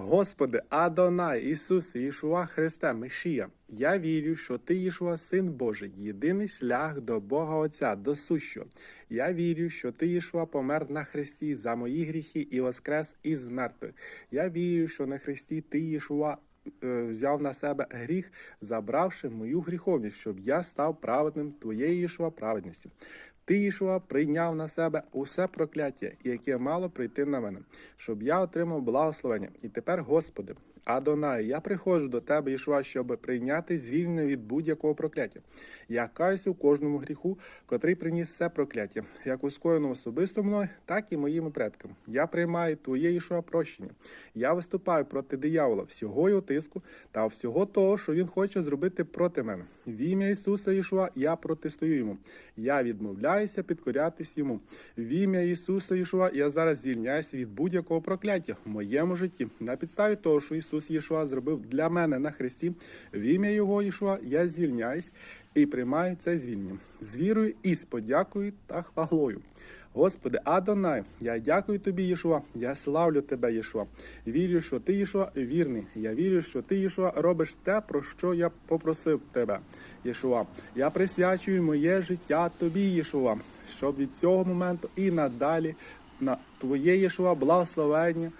Господи, Адонай, Ісус, Ішуа Христе, Мешія, я вірю, що Ти, Ішуа, Син Божий, єдиний шлях до Бога Отця, до сущого. Я вірю, що Ти, Ішуа, помер на хресті за мої гріхи і воскрес із мертвих. Я вірю, що на хресті Ти, Ішуа, е, взяв на себе гріх, забравши мою гріховність, щоб я став праведним Твоєю Ішуа праведністю. Ти, Ішуа, прийняв на себе усе прокляття, яке мало прийти на мене, щоб я отримав благословення. І тепер, Господи, Адонай, я приходжу до Тебе, Ішуа, щоб прийняти звільнення від будь-якого прокляття. Я каюсь у кожному гріху, котрий приніс це прокляття, як у скоєному особисто мною, так і моїми предками. Я приймаю Твоє Ішуа прощення. Я виступаю проти диявола, всього його тиску та всього того, що він хоче зробити проти мене. В ім'я Ісуса Ішуа я протестую йому. Я відмовляюся підкорятись йому. В ім'я Ісуса Ішуа я зараз звільняюся від будь-якого прокляття в моєму житті. На підставі того, що Ісус Єшуа зробив для мене на хресті, в ім'я Його Єшуа я звільняюсь і приймаю це звільнення з вірою і з подякою та хвалою. Господи, Адонай, я дякую тобі, Єшуа, я славлю тебе, Єшуа. Вірю, що ти, Єшуа, вірний. Я вірю, що ти, Єшуа, робиш те, про що я попросив тебе, Єшуа. Я присвячую моє життя тобі, Єшуа, щоб від цього моменту і надалі на твоє Єшуа благословення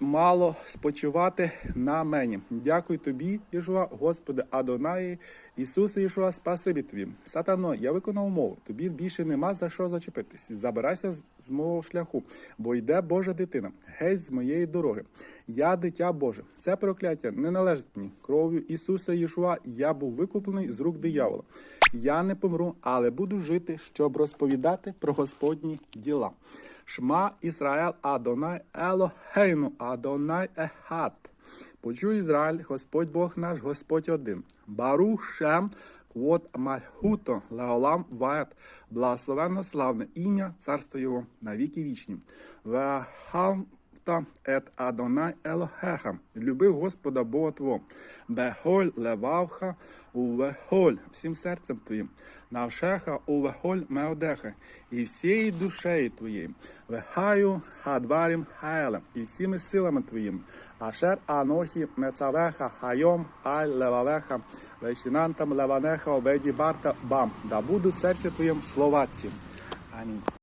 мало спочивати на мені. Дякую тобі, Єшуа, Господи, Адонаї, Ісусе Єшуа, спасибі тобі. Сатано, я виконав мову. Тобі більше нема за що зачепитись. Забирайся з мого шляху, бо йде Божа дитина. Геть з моєї дороги. Я дитя Боже. Це прокляття не належить мені. Кров'ю Ісуса Єшуа я був викуплений з рук диявола. Я не помру, але буду жити, щоб розповідати про Господні діла. Шма Ізраїл Адонай Елохейну Адонай Ехат. Почуй Ізраїль, Господь Бог наш, Господь один. Бару Шем Квот Мальхуто Леолам Вает. Благословенно славне ім'я, царство його навіки вічні. Вехам та ет Адонай Елохеха. Люби Господа Бога Твого. Беголь левавха увеголь всім серцем твоїм. Навшеха увеголь меодеха. І всією душею твоєю. Вехаю хадварім хаелем. І всіми силами твоїм. Ашер анохі мецавеха хайом хай левавеха. Вещинантам леванеха обеді барта бам. Да будуть в серці твоїм словаці. Амінь.